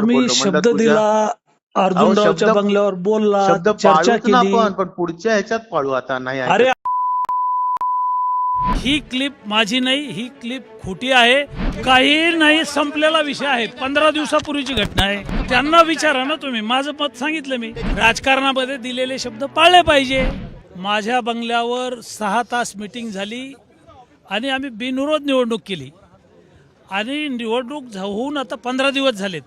तुम्ही शब्द दिला अर्जुनरावच्या बंगल्यावर बोलला शब्द चर्चा केली. आपण पण पुढच्या ह्याच्यात पाळू आता नाही. अरे ही क्लिप माझी नाही ही क्लिप खोटी आहे. काही नाही संपलेला विषय आहे. पंधरा दिवसापूर्वीची घटना आहे. त्यांना विचारा ना तुम्ही. माझं मत सांगितलं मी. राजकारणामध्ये दिलेले शब्द पाळले पाहिजे. माझ्या बंगल्यावर सहा तास मिटिंग झाली आणि आम्ही बिनविरोध निवडणूक केली. आणि निवडणूक होऊन आता पंधरा दिवस झालेत.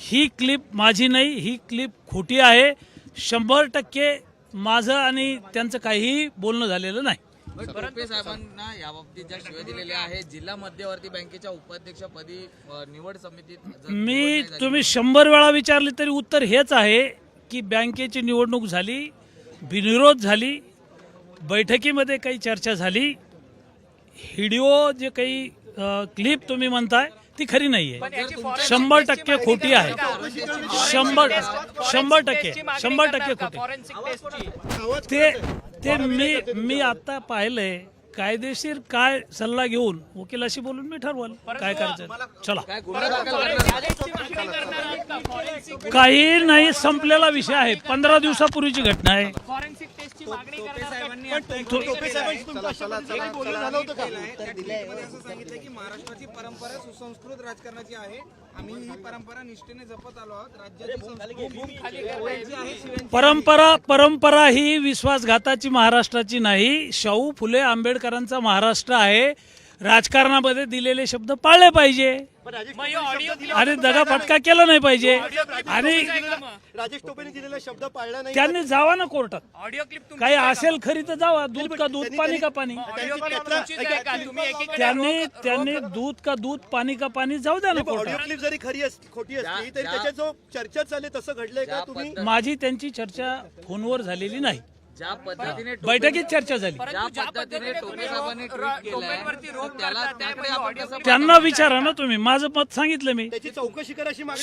ही क्लिप माझी नाही ही क्लिप खोटी आहे. शंभर टक्के माझं आणि त्यांचं काहीही बोलणं झालेलं नाही. टोपे साहेबांना याबाबतीत ज्या शिव्या दिलेल्या आहेत जिल्हा मध्यवर्ती बँकेच्या उपाध्यक्षपदी निवड समितीत मी तुम्ही शंभर वेळा विचारले तरी उत्तर हेच आहे की बँकेची निवडणूक झाली बिनविरोध झाली बैठकीमध्ये काही चर्चा झाली व्हिडिओ जे काही क्लिप तुम्ही म्हणताय ती खरी नाही आहे शंभर टक्के खोटी आहे. शंभर शंभर टक्के शंभर टक्के खोटी. ते ते मी मी आता पाहिलंय कायदेशीर काय सल्ला घेऊन वकिलाशी बोलून मी ठरवल. काय करायचं? चला. काही नाही संपलेला विषय आहे. पंधरा दिवसापूर्वीची घटना आहे. सांगितलं की? महाराष्ट्राची परंपरा सुसंस्कृत राजकारणाची आहे. आम्ही ही परंपरा निष्ठेने जपत आलो आहोत. राज्याची परंपरा परंपरा ही विश्वासघाताची महाराष्ट्राची नाही. शाहू फुले आंबेडकरांचा महाराष्ट्र आहे. राजकारणामध्ये दिलेले शब्द पाळले पाहिजे. हे ऑडिओ आणि दगाफटका केला नाही पाहिजे. आणि राजेश टोपेने दिलेला शब्द पाळला नाही. त्यांनी जावा ना कोर्टात. ऑडिओ क्लिप काही असेल खरी तर जावा. दूध का दूध पाणी का पाणी? त्यांनी त्यांनी दूध का दूध पाणी का पाणी जाऊ द्या ना ऑडिओ क्लिप जरी खरी अस- खोटी असली तरी त्याच्यात जो चर्चा चालली तसं घडलंय का तुम्ही? माझी त्यांची चर्चा फोनवर झालेली नाही. ज्या पद्धतीने बैठकीत चर्चा झाली. ज्या पद्धतीने टोपे साहेबांनी ट्विट त्याला त्याकडे त्यांना विचारा ना तुम्ही. माझं मत सांगितलं मी. त्याची चौकशी करा अशी मागणी?